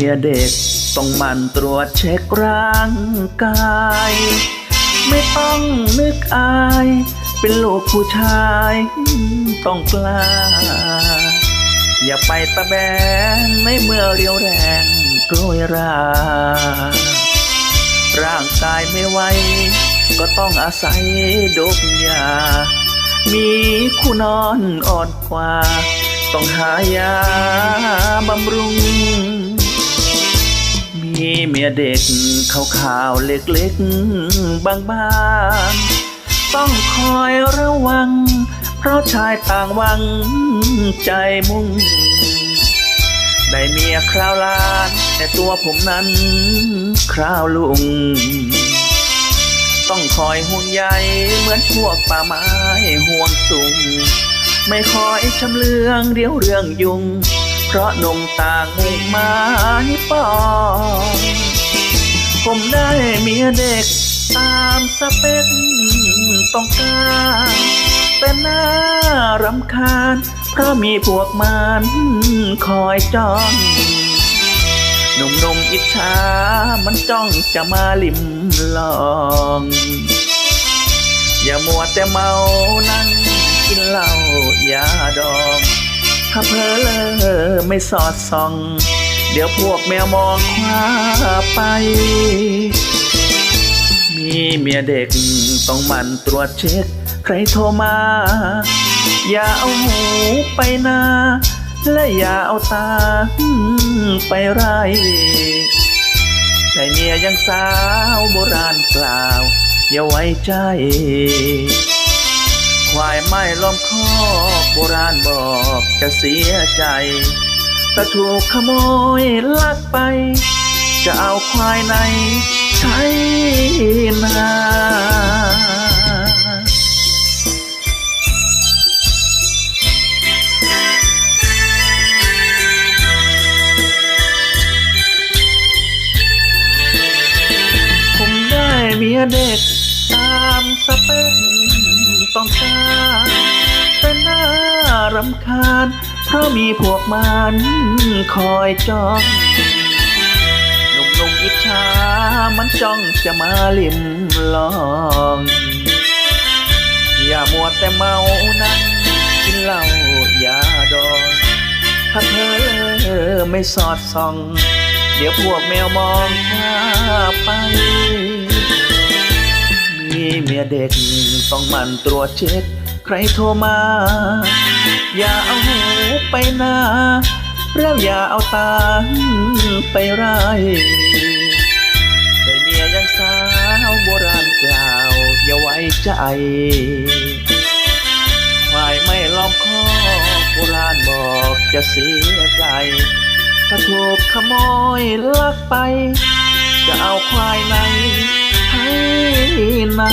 เมียเด็กต้องมันตรวจเช็คร่างกาย ไม่ต้องนึกอาย เป็นลูกผู้ชายต้องกล้า อย่าไปตะแบงในเมื่อเรียวแรงโรยรา ร่างกายไม่ไหวก็ต้องอาศัยดกยา มีคู่นอนอ่อนกว่า ต้องหายาบำรุง มีเมียเด็กขาวๆเล็กๆ บางๆ ต้องคอยระวัง เพราะชายต่างวังใจมุ่ง ได้เมียคราวลานแต่ตัวผมนั้นคราวลุง ต้องคอยห่วงใยเหมือนพวกป่าไม้ห่วงสูงไม่คอยชำเลืองเดี๋ยวเรื่องยุง เพราะนมต่างมุ่งไม้ปองผมได้เมียเด็กตามสเปคต้องการแต่น่ารำคาญ เพราะมีพวกมันคอยจ้องหนุ่มๆอิจฉามันจ้องจะมาลิมลอง อย่ามัวแต่เมานั่งกินเหล้ายาดอง ถ้าเพอเลอไม่สอดส่อง เดี๋ยวพวกแมวมองคว้าไป มีเมียเด็กต้องมันตรวจเช็ค ใครโทรมา อย่าเอาหูไปนา และอย่าเอาตาไปไรใจเมียยังสาวโบราณกล่าว อย่าไว้ใจ ไม่ล้อมคอกโบราณบอกจะเสียใจ แต่ถูกขโมยลักไป จะเอาควายในใช้นาผมได้เมียเด็กตามสเปค ต้องการแต่น่ารำคาญ เพราะมีพวกมันคอยจ้องหนุ่มๆอิจฉามันจ้องจะมาลิมลองอย่ามัวแต่เมานั่งกินเหล้ายาดองถ้าเธอไม่สอดส่อง เดี๋ยวพวกแมวมองว่าไป เด็ก ต้องมันตรวจเช็ค ใครโทรมา อย่าเอาหูไปนาแล้วอย่าเอาตาไปไรได้เมียยังสาวโบราณกล่าว อย่าไว้ใจควายไม่ล้อมคอกโบราณบอกจะเสียใจ ถ้าถูกขโมยลักไป จะเอาควายไหนให้นา